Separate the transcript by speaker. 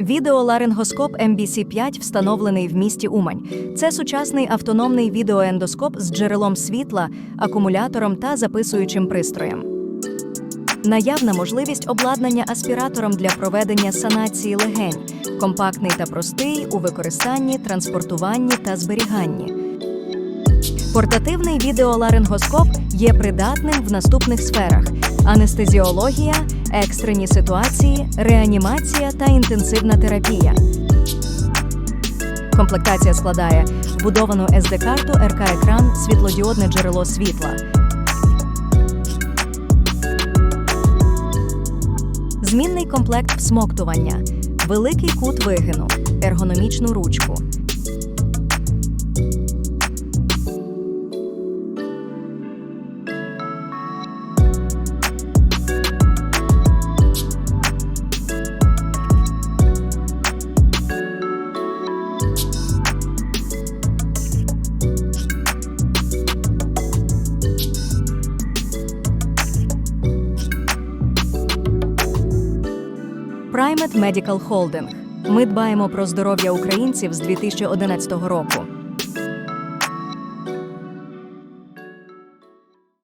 Speaker 1: Відеоларингоскоп MBC-5 встановлений в місті Умань. Це сучасний автономний відеоендоскоп з джерелом світла, акумулятором та записуючим пристроєм. Наявна можливість обладнання аспіратором для проведення санації легень, компактний та простий у використанні, транспортуванні та зберіганні. Портативний відеоларингоскоп є придатним в наступних сферах: анестезіологія, екстрені ситуації, реанімація та інтенсивна терапія. Комплектація складає вбудовану SD-карту, РК-екран, світлодіодне джерело світла. Змінний комплект всмоктування, великий кут вигину, ергономічну ручку. Primate Medical Holding. Ми дбаємо про здоров'я українців з 2011 року.